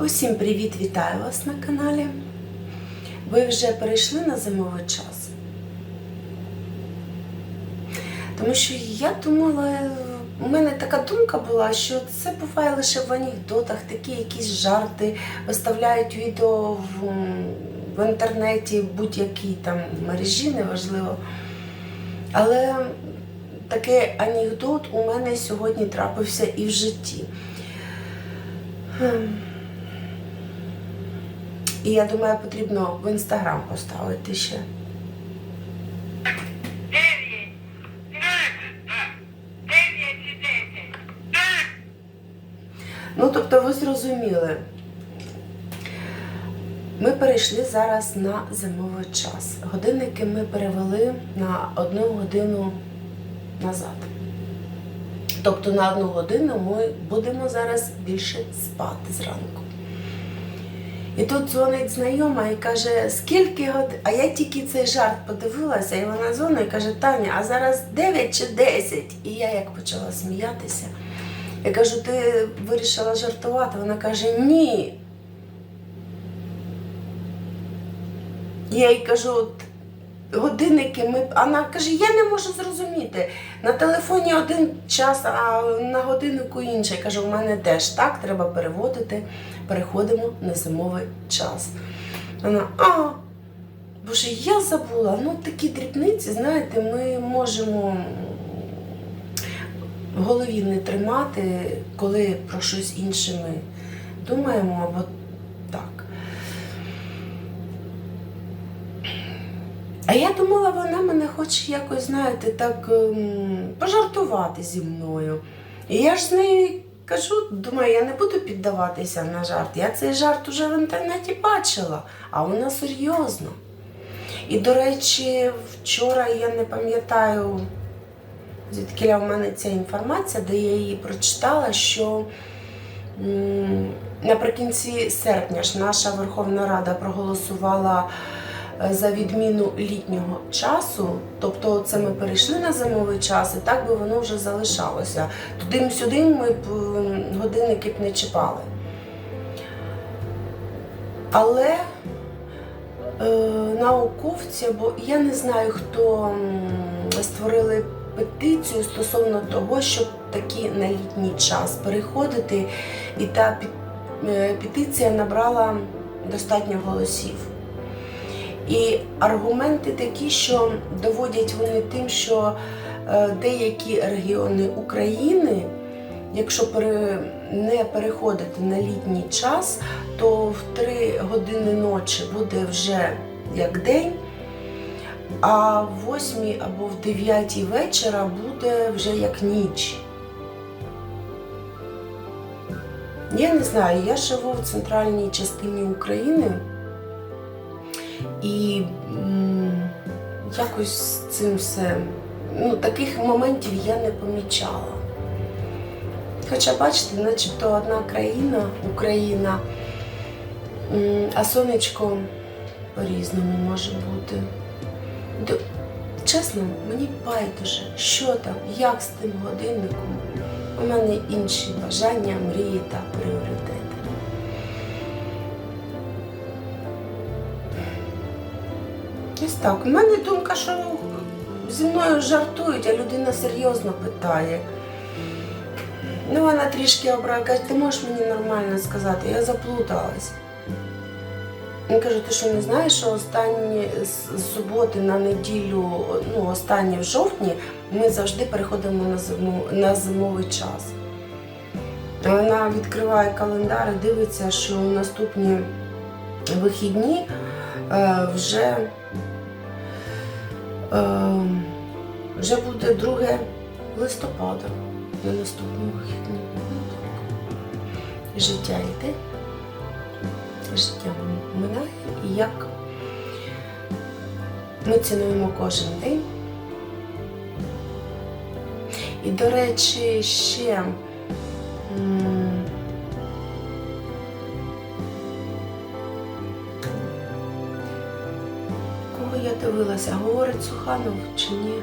Усім привіт, вітаю вас на каналі. Ви вже перейшли на зимовий час? Тому що я думала, у мене така думка була, що це буває лише в анекдотах, такі якісь жарти, виставляють відео в, в інтернеті, будь-якій там мережі, неважливо. Але такий анекдот у мене сьогодні трапився і в житті. І я думаю, потрібно в інстаграм поставити ще. Ну, тобто, ви зрозуміли. Ми перейшли зараз на зимовий час. Годинники ми перевели на одну годину назад. Тобто на одну годину ми будемо зараз більше спати зранку. І тут дзвонить знайома і каже, скільки годин. А я тільки цей жарт подивилася, і вона дзвонить і каже, Таня, а зараз 9 чи 10? І я як почала сміятися. Я кажу, ти вирішила жартувати? Вона каже, ні. Я їй кажу, годинники ми. А Вона каже, я не можу зрозуміти. На телефоні один час, а на годиннику інший. Кажу, у мене теж так, треба переводити. Переходимо на зимовий час. Вона, а, боже, я забула. Ну, такі дрібниці, знаєте, ми можемо в голові не тримати, коли про щось інше ми думаємо або так. А я думала, вона мене хоче якось, знаєте, так ем, пожартувати зі мною. І я ж з нею кажу, думаю, я не буду піддаватися на жарт. Я цей жарт уже в інтернеті бачила, а вона серйозно. І, до речі, вчора я не пам'ятаю, звідки в мене ця інформація, де я її прочитала, що наприкінці серпня ж наша Верховна Рада проголосувала за відміну літнього часу, тобто це ми перейшли на зимовий час, і так би воно вже залишалося. Туди-сюди ми б годинники б не чіпали. Але е, науковці, або я не знаю, хто створили петицію стосовно того, щоб таки на літній час переходити, і та е, петиція набрала достатньо голосів. І аргументи такі, що доводять вони тим, що е, деякі регіони України, якщо не переходити на літній час, то в 3 години ночі буде вже як день, а в 8 або в 9 вечора буде вже як ніч. Я не знаю, я живу в центральній частині України і якось з цим все. Ну, таких моментів я не помічала. Хоча, бачите, начебто одна країна, Україна, а сонечко по-різному може бути. Д- Чесно, мені байдуже, що там, як з тим годинником. У мене інші бажання, мрії та пріоритети. Ось так. У мене думка, що зі мною жартують, а людина серйозно питає. Ну, вона трішки обрала, каже, ти можеш мені нормально сказати, я заплуталась. Я кажу, ти що не знаєш, що останні з суботи на неділю, ну, останні в жовтні, ми завжди переходимо на, зиму, на зимовий час. Вона відкриває календар і дивиться, що наступні вихідні е, вже, вже буде 2 листопада на наступні вихідні. Життя йде життя минає і як ми цінуємо кожен день. І, до речі, ще я дивилася, говорить Суханов чи ні?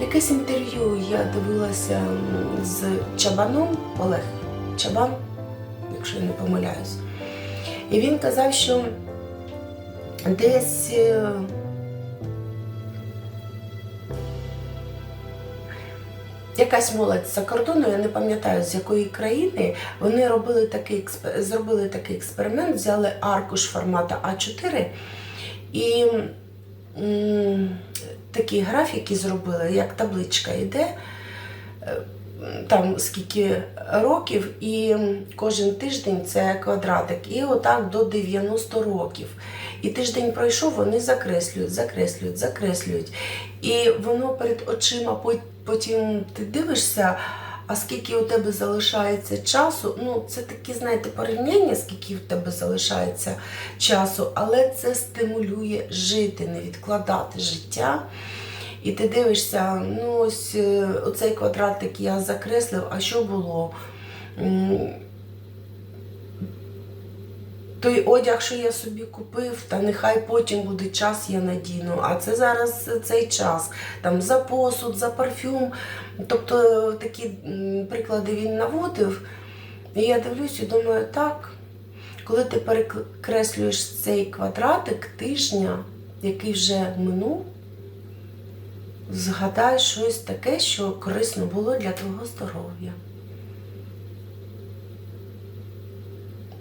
Якесь інтерв'ю я дивилася з Чабаном Олег Чабан, якщо я не помиляюсь. І він казав, що десь. е, Якась молодь за кордону, я не пам'ятаю з якої країни, вони робили такий зробили такий експеримент, взяли аркуш формату А4 і такі графіки зробили, як табличка йде, е, там скільки років, і кожен тиждень це квадратик, і отак до 90 років. І тиждень пройшов, вони закреслюють, закреслюють, закреслюють. І воно перед очима потім ти дивишся, а скільки у тебе залишається часу. Ну, це такі, знаєте, порівняння, скільки у тебе залишається часу, але це стимулює жити, не відкладати життя. І ти дивишся, ну ось е, оцей квадратик я закреслив, а що було? Той одяг, що я собі купив, та нехай потім буде час, я надіну. А це зараз цей час. Там за посуд, за парфюм. Тобто такі приклади він наводив. І я дивлюсь і думаю, так, коли ти перекреслюєш цей квадратик тижня, який вже минув, згадай щось таке, що корисно було для твого здоров'я.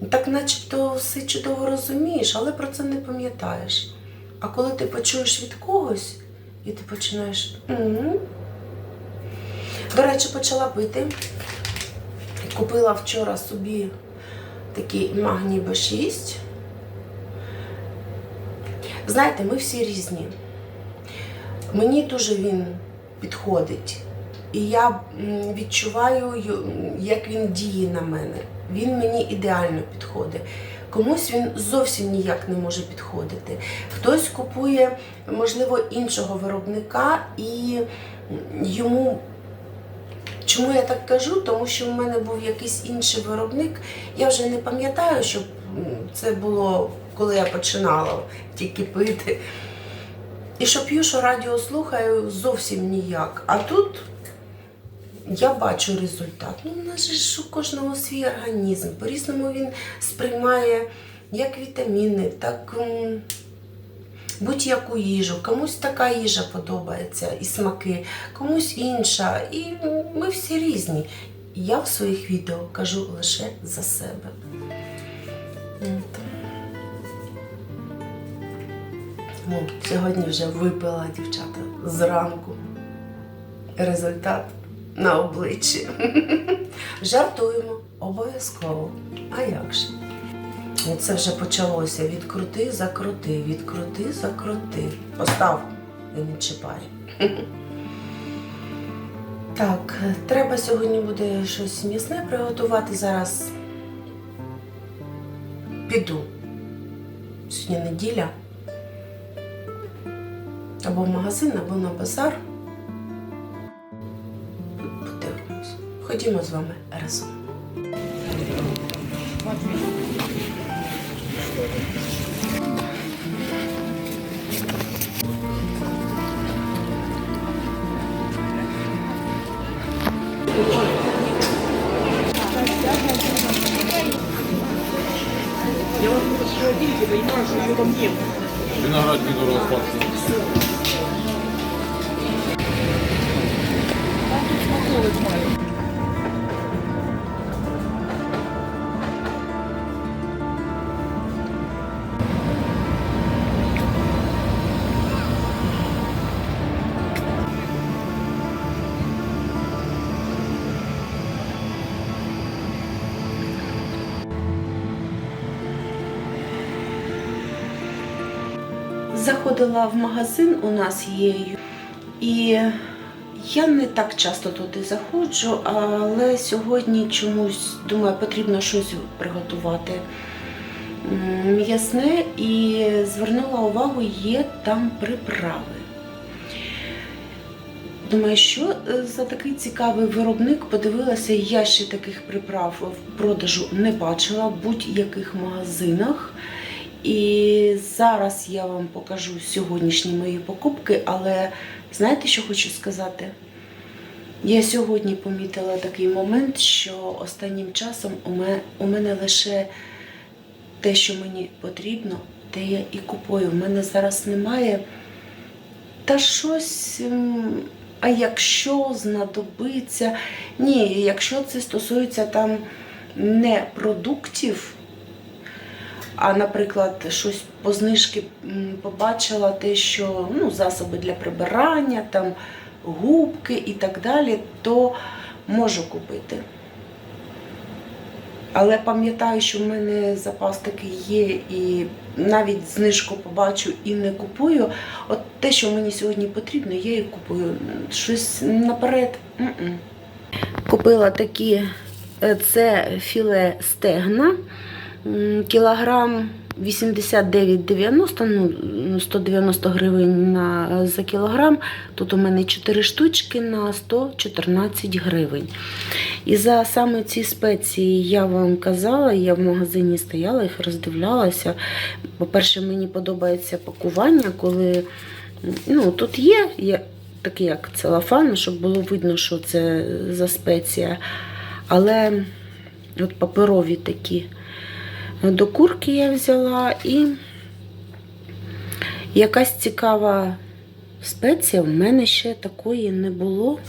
Так начебто все чудово розумієш, але про це не пам'ятаєш. А коли ти почуєш від когось, і ти починаєш. «Мгм». До речі, почала пити. Купила вчора собі такий магній Б6. Знаєте, ми всі різні. Мені дуже він підходить. І я відчуваю, як він діє на мене. Він мені ідеально підходить. Комусь він зовсім ніяк не може підходити. Хтось купує, можливо, іншого виробника, і йому. Чому я так кажу? Тому що в мене був якийсь інший виробник. Я вже не пам'ятаю, щоб це було, коли я починала тільки пити. І що п'ю, що радіо слухаю, зовсім ніяк. А тут я бачу результат. Ну, у нас же ж у кожного свій організм. По-різному він сприймає як вітаміни, так будь-яку їжу. Комусь така їжа подобається і смаки, комусь інша. І ми всі різні. Я в своїх відео кажу лише за себе. Сьогодні вже випила дівчата зранку. Результат на обличчі. Жартуємо обов'язково. А як же? І це вже почалося. Відкрути, закрути, відкрути, закрути. Постав і не чіпай. Так, треба сьогодні буде щось м'ясне приготувати. Зараз піду. Сьогодні неділя. Або в магазин, або на базар. Ходімо з вами разом. Я вам буду холодильник, я понимаю, что ее там нет. Виноград недорого пахнет. Заходила в магазин, у нас є, і я не так часто туди заходжу, але сьогодні чомусь думаю, потрібно щось приготувати м'ясне і звернула увагу, є там приправи. Думаю, що е, за такий цікавий виробник подивилася, я ще таких приправ в продажу не бачила в будь-яких магазинах. І зараз я вам покажу сьогоднішні мої покупки, але знаєте, що хочу сказати? Я сьогодні помітила такий момент, що останнім часом у мене, лише те, що мені потрібно, те я і купую. У мене зараз немає та щось. А якщо знадобиться. Ні, якщо це стосується там не продуктів, а, наприклад, щось по знижки побачила те, що ну, засоби для прибирання, там губки і так далі, то можу купити. Але пам'ятаю, що в мене запас такий є, і навіть знижку побачу і не купую. От те, що мені сьогодні потрібно, я і купую. Щось наперед. м-м. Купила такі е, це філе стегна. Кілограм 89,90, ну 190 гривень на, за кілограм. Тут у мене 4 штучки на 114 гривень. І за саме ці спеції я вам казала, я в магазині стояла, їх роздивлялася. По-перше, мені подобається пакування, коли ну, тут є, є такий як целофан, щоб було видно, що це за спеція. Але от паперові такі до курки я взяла і якась цікава спеція в мене ще такої не було.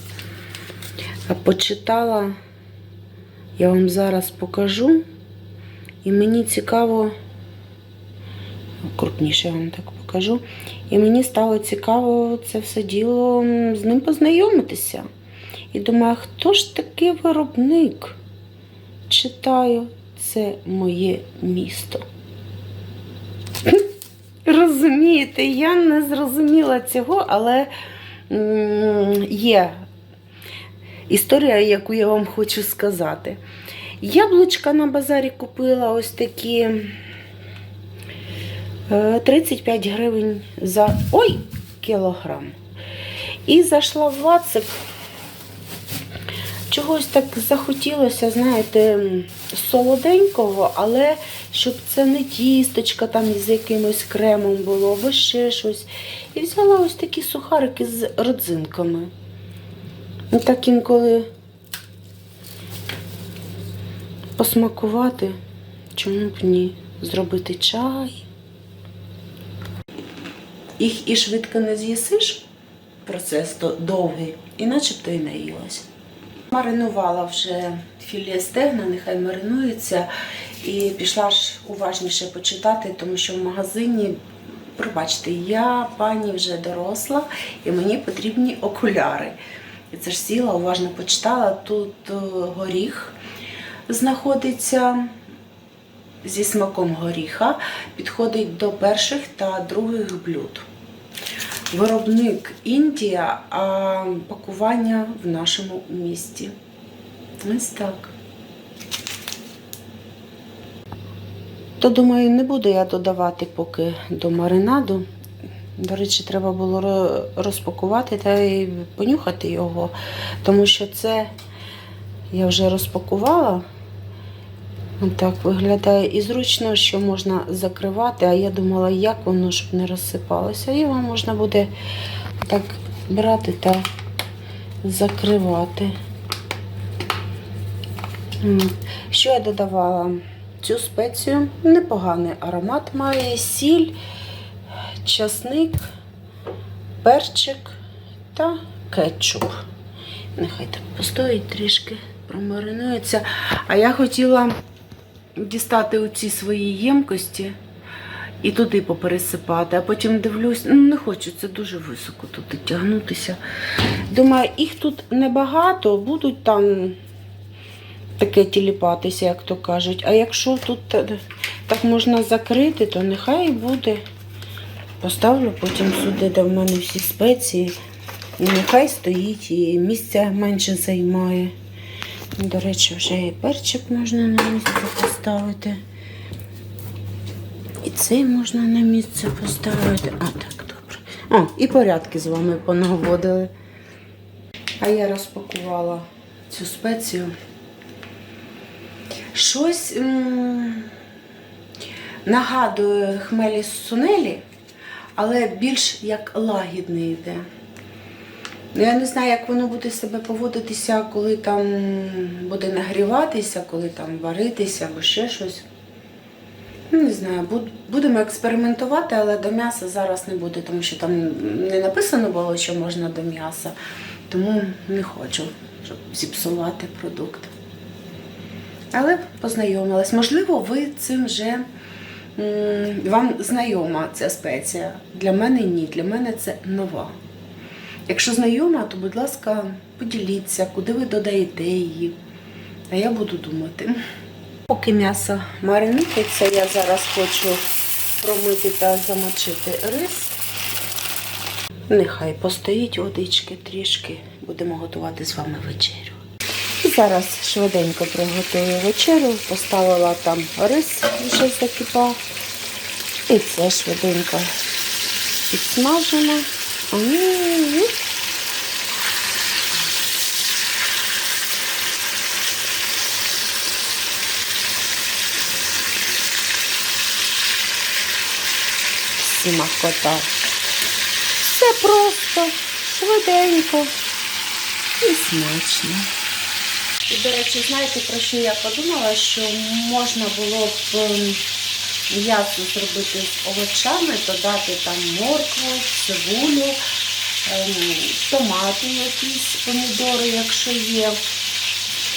Почитала, я вам зараз покажу. І мені цікаво, крупніше я вам так покажу. І мені стало цікаво це все діло з ним познайомитися. І думаю, хто ж такий виробник? Читаю, це моє місто. Розумієте, я не зрозуміла цього, але є історія, яку я вам хочу сказати. Яблучка на базарі купила ось такі е, 35 гривень за ой, кілограм. І зайшла в Вацик. Чогось так захотілося, знаєте, солоденького, але щоб це не тісточка там із якимось кремом було, або ще щось. І взяла ось такі сухарики з родзинками. І так інколи посмакувати, чому б ні, зробити чай. Їх і швидко не з'їсиш, процес довгий, і начебто і наїлась. Маринувала вже філе стегна, нехай маринується. І пішла ж уважніше почитати, тому що в магазині, пробачте, я пані вже доросла і мені потрібні окуляри. І це ж сіла, уважно почитала. Тут е, горіх знаходиться зі смаком горіха, підходить до перших та других блюд. Виробник Індія, а пакування в нашому місті. Ось так. То думаю, не буду я додавати поки до маринаду. До речі, треба було розпакувати та й понюхати його, тому що це я вже розпакувала. Так виглядає і зручно, що можна закривати, а я думала, як воно, щоб не розсипалося. Його можна буде так брати та закривати. Що я додавала? Цю спецію непоганий аромат має сіль, часник, перчик та кетчуп. Нехай так постоїть трішки, промаринується. А я хотіла дістати оці свої ємкості і туди попересипати, а потім дивлюсь, ну не це дуже високо туди тягнутися. Думаю, їх тут небагато, будуть там таке тіліпатися, як то кажуть. А якщо тут так можна закрити, то нехай буде. Поставлю потім сюди, де в мене всі спеції. Нехай стоїть і місця менше займає. До речі, вже і перчик можна на місце поставити. І цей можна на місце поставити. А, так, добре. О, і порядки з вами понаводили. А я розпакувала цю спецію. Щось м, нагадує хмелі сунелі, але більш як лагідний йде. Ну, я не знаю, як воно буде себе поводитися, коли там буде нагріватися, коли там варитися або ще щось. Ну, Не знаю, будемо експериментувати, але до м'яса зараз не буде, тому що там не написано було, що можна до м'яса. Тому не хочу, щоб зіпсувати продукт. Але познайомилась. Можливо, ви цим вже вам знайома ця спеція. Для мене ні, для мене це нова. Якщо знайома, то, будь ласка, поділіться, куди ви додаєте її. А я буду думати. Поки м'ясо маринується, я зараз хочу промити та замочити рис. Нехай постоїть водички трішки, будемо готувати з вами вечерю. І зараз швиденько приготую вечерю, поставила там рис, вже закипав. І це швиденько підсмажено. М. Смакота. Все просто, швиденько і смачно. І, до речі, знаєте, про що я подумала, що можна було б ем, м'ясо зробити з овочами, додати там моркву, цибулю, ем, томати якісь, помідори, якщо є,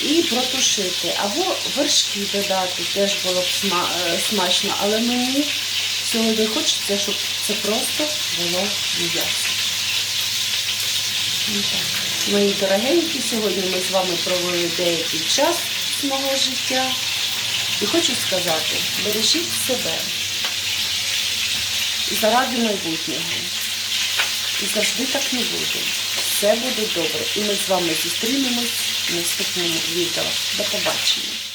і протушити. Або вершки додати, теж було б е, смачно, але мені сьогодні хочеться, щоб це просто було м'ясо. Ну. Мої дорогенькі, сьогодні ми з вами провели деякий час з мого життя. І хочу сказати, бережіть себе заради майбутнього. І завжди так не буде. Все буде добре. І ми з вами зустрінемось в наступному відео. До побачення.